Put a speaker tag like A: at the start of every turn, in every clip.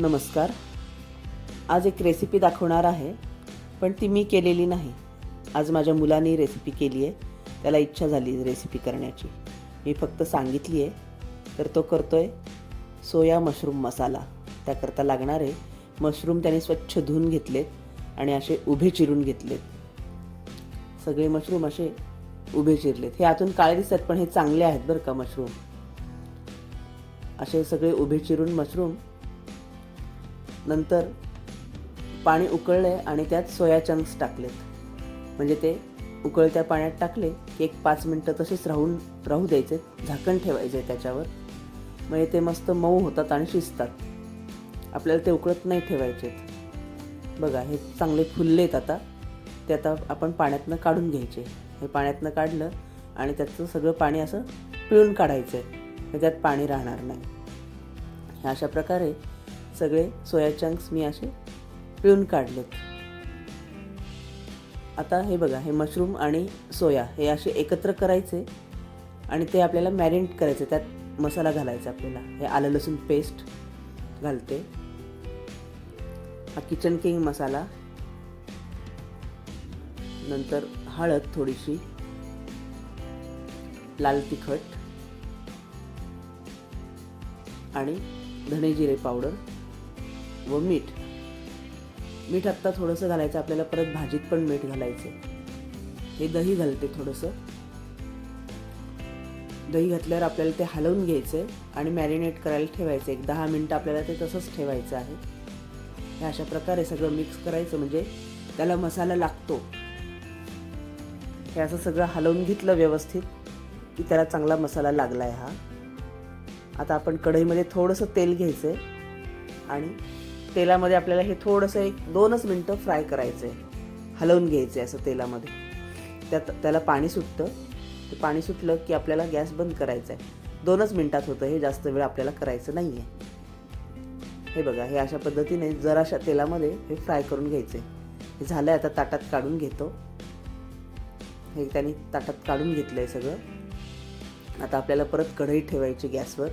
A: नमस्कार. आज एक रेसिपी दाखवणार आहे पण ती मी केलेली नाही. आज माझ्या मुलाने रेसिपी केली आहे. त्याला इच्छा झाली रेसिपी करण्याची. मी फक्त सांगितली आहे तर तो करतोय सोया मशरूम मसाला. त्याकरता लागणारे मशरूम त्याने स्वच्छ धुवून घेतलेत आणि असे उभे चिरून घेतलेत. सगळे मशरूम असे उभे चिरलेत. हे आतून काळे दिसतात पण हे चांगले आहेत बरं का मशरूम? असे सगळे उभे चिरून मशरूम नंतर पाणी उकळले आणि त्यात सोया चंक्स टाकलेत. म्हणजे ते उकळत्या पाण्यात टाकले की एक पाच मिनटं तसेच राहून राहू द्यायचे झाकण ठेवायचे त्याच्यावर. म्हणजे ते मस्त मऊ होतात आणि शिजतात. आपल्याला ते उकळत नाही ठेवायचे बघा हे चांगले फुललेत आता. ते आता आपण पाण्यातनं काढून घ्यायचे. हे पाण्यातनं काढलं आणि त्याचं सगळं पाणी असं पिळून काढायचं आहे त्यात पाणी राहणार नाही. अशा प्रकारे सगळे सोया चंक्स मी असे पिळून काढलेत आता हे बघा हे मशरूम आणि सोया हे असे एकत्र करायचे आणि ते आपल्याला मॅरिनेट करायचे त्यात मसाला घालायचा आपल्याला. हे आलं लसूण पेस्ट घालते. हा किचन किंग मसाला. नंतर हळद थोडीशी. लाल तिखट. आणि धणे जिरे पावडर. व मीठ. मीठ आत्ता थोडंसं घालायचं आपल्याला परत भाजीत पण मीठ घालायचं हे दही घालते थोडंसं. दही घातल्यावर आपल्याला ते हलवून घ्यायचं आणि मॅरिनेट करायला ठेवायचं एक दहा मिनटं आपल्याला ते तसंच ठेवायचं आहे. हे अशा प्रकारे सगळं मिक्स करायचं म्हणजे त्याला मसाला लागतो. हे असं सगळं हलवून घेतलं व्यवस्थित की त्याला चांगला मसाला लागला आहे हा. आता आपण कढईमध्ये थोडंसं तेल घ्यायचं आहे आणि तेलामध्ये आपल्याला हे थोडंसं एक दोनच मिनटं फ्राय करायचं आहे हलवून घ्यायचं आहे असं तेलामध्ये. त्यात त्याला पाणी सुटतं. ते पाणी सुटलं की आपल्याला गॅस बंद करायचा आहे दोनच मिनटात होतं हे जास्त वेळ आपल्याला करायचं नाही आहे हे बघा हे अशा पद्धतीने जराशा तेलामध्ये हे फ्राय करून घ्यायचे हे झालं आता ताटात काढून घेतो. हे त्यांनी ताटात काढून घेतलं आहे सगळं. आता आपल्याला परत कढई ठेवायची गॅसवर.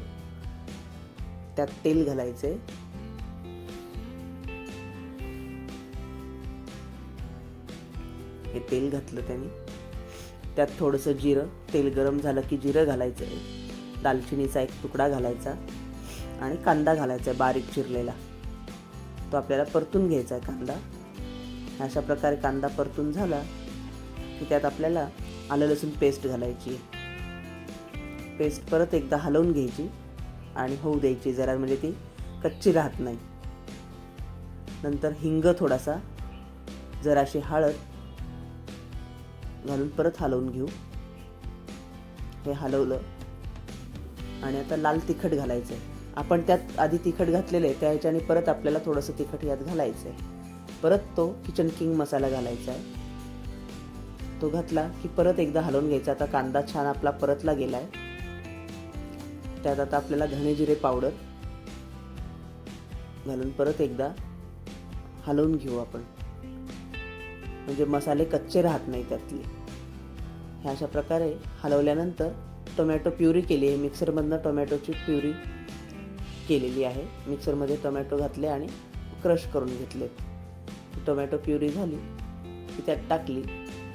A: त्यात तेल घालायचे हे तेल घातलं त्याने. त्यात थोडंसं जिरं तेल गरम झालं की जिरं घालायचं. आहे दालचिनीचा एक तुकडा घालायचा आणि कांदा घालायचा आहे बारीक चिरलेला. तो आपल्याला परतून घ्यायचा आहे कांदा. अशा प्रकारे कांदा परतून झाला की त्यात आपल्याला आलं लसूण पेस्ट घालायची पेस्ट परत एकदा हलवून घ्यायची आणि होऊ द्यायची जरा म्हणजे ती कच्ची राहत नाही. नंतर हिंग थोडासा जराशी हळद घालून परत हलवून घेऊ. हे हलवलं. आणि आता लाल तिखट घालायचं आहे आपण त्यात आधी तिखट घातलेलं आहे त्या ह्याच्याने परत आपल्याला थोडंसं तिखट यात घालायचं आहे परत तो किचन किंग मसाला घालायचा आहे तो घातला की परत एकदा हलवून घ्यायचा. आता कांदा छान आपला परतला गेला आहे त्यात आता आपल्याला धणे जिरे पावडर घालून परत एकदा हलवून घेऊ आपण. म्हणजे मसाले कच्चे राहत नाही त्यातले. ह्या अशा प्रकारे हलवल्यानंतर टोमॅटो प्युरी केली आहे. मिक्सरमधनं टोमॅटोची प्युरी केलेली आहे. मिक्सरमध्ये टोमॅटो घातले आणि क्रश करून घेतले. टोमॅटो प्युरी झाली ती त्यात टाकली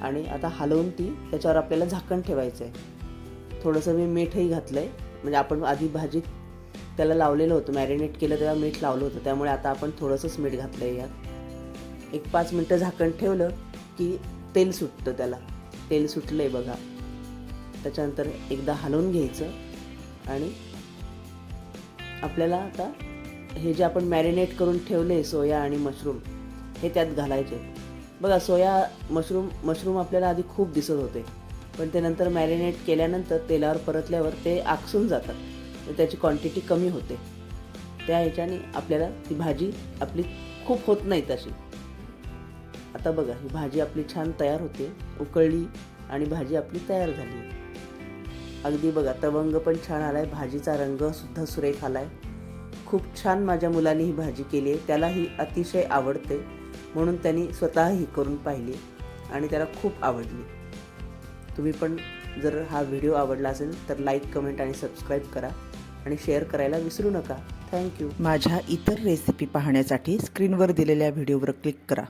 A: आणि आता हलवून ती त्याच्यावर आपल्याला झाकण ठेवायचं आहे थोडंसं मी मीठही घातलं आहे म्हणजे आपण आधी भाजीत त्याला लावलेलं होतं. मॅरिनेट केलं तेव्हा मीठ लावलं होतं. त्यामुळे आता आपण थोडंसंच मीठ घातलं आहे यात. एक पाच मिनटं झाकण ठेवलं की तेल सुटतं त्याला. तेल सुटलं आहे बघा. त्याच्यानंतर एकदा हलवून घ्यायचं आणि आपल्याला आता हे जे आपण मॅरिनेट करून ठेवले सोया आणि मशरूम हे त्यात घालायचे. बघा सोया मशरूम मशरूम आपल्याला आधी खूप दिसत होते. पण ते नंतर मॅरिनेट केल्यानंतर तेलावर परतल्यावर ते आकसून जातात. तर त्याची क्वांटिटी कमी होते. त्या ह्याच्याने आपल्याला ती भाजी आपली खूप होत नाही तशी. आता बघा ही भाजी आपली छान तयार होते उकळली आणि भाजी आपली तयार झाली. अगदी बघा तवंग पण छान आलाय भाजीचा रंगसुद्धा सुरेख सुरेख आलाय. खूप छान माझ्या मुलाने ही भाजी केली आहे त्याला ही अतिशय आवडते म्हणून त्यांनी स्वतः ही करून पाहिली आणि त्याला खूप आवडली. तुम्ही पण जर हा व्हिडिओ आवडला असेल तर लाईक कमेंट आणि सबस्क्राईब करा आणि शेअर करायला विसरू नका. थँक्यू.
B: माझ्या इतर रेसिपी पाहण्यासाठी स्क्रीनवर दिलेल्या व्हिडिओवर क्लिक करा.